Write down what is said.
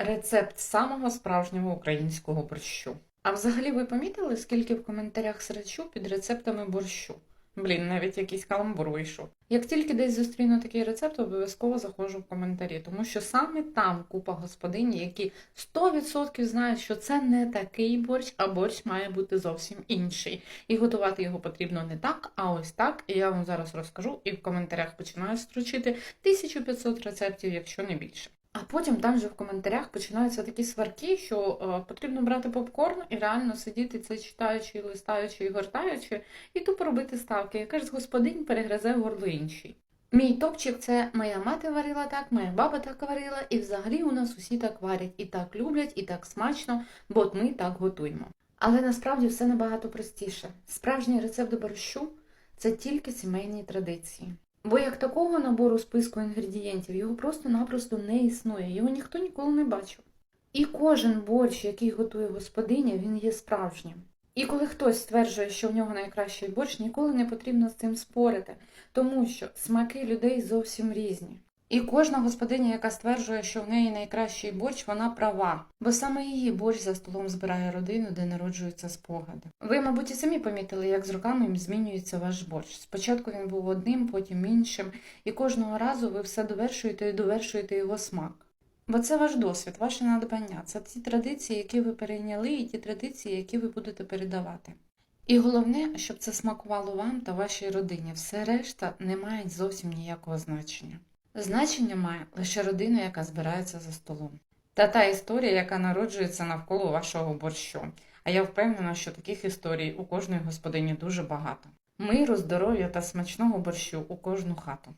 Рецепт самого справжнього українського борщу. А взагалі ви помітили, скільки в коментарях срачу під рецептами борщу? Блін, навіть якийсь каламбур вийшов. Як тільки десь зустріну такий рецепт, обов'язково заходжу в коментарі, тому що саме там купа господині, які 100% знають, що це не такий борщ, а борщ має бути зовсім інший. І готувати його потрібно не так, а ось так. І я вам зараз розкажу, і в коментарях починаю строчити 1500 рецептів, якщо не більше. А потім там же в коментарях починаються такі сварки, що е, потрібно брати попкорн і реально сидіти це читаючи, листаючи і гортаючи, і тупо робити ставки. Яка ж з господинь перегризе горло іншій. Мій топчик це моя мати варила так, моя баба так варила, і взагалі у нас усі так варять, і так люблять, і так смачно, бо от ми так готуємо. Але насправді все набагато простіше. Справжній рецепт борщу це тільки сімейні традиції. Бо як такого набору списку інгредієнтів його просто-напросто не існує, його ніхто ніколи не бачив. І кожен борщ, який готує господиня, він є справжнім. І коли хтось стверджує, що в нього найкращий борщ, ніколи не потрібно з цим спорити, тому що смаки людей зовсім різні. І кожна господиня, яка стверджує, що в неї найкращий борщ, вона права, бо саме її борщ за столом збирає родину, де народжуються спогади. Ви, мабуть, і самі помітили, як з роками змінюється ваш борщ. Спочатку він був одним, потім іншим, і кожного разу ви все довершуєте і довершуєте його смак. Бо це ваш досвід, ваше надбання, це ті традиції, які ви перейняли, і ті традиції, які ви будете передавати. І головне, щоб це смакувало вам та вашій родині. Все решта не має зовсім ніякого значення. Значення має лише родина, яка збирається за столом. Та та історія, яка народжується навколо вашого борщу. А я впевнена, що таких історій у кожної господині дуже багато. Миру, здоров'я та смачного борщу у кожну хату.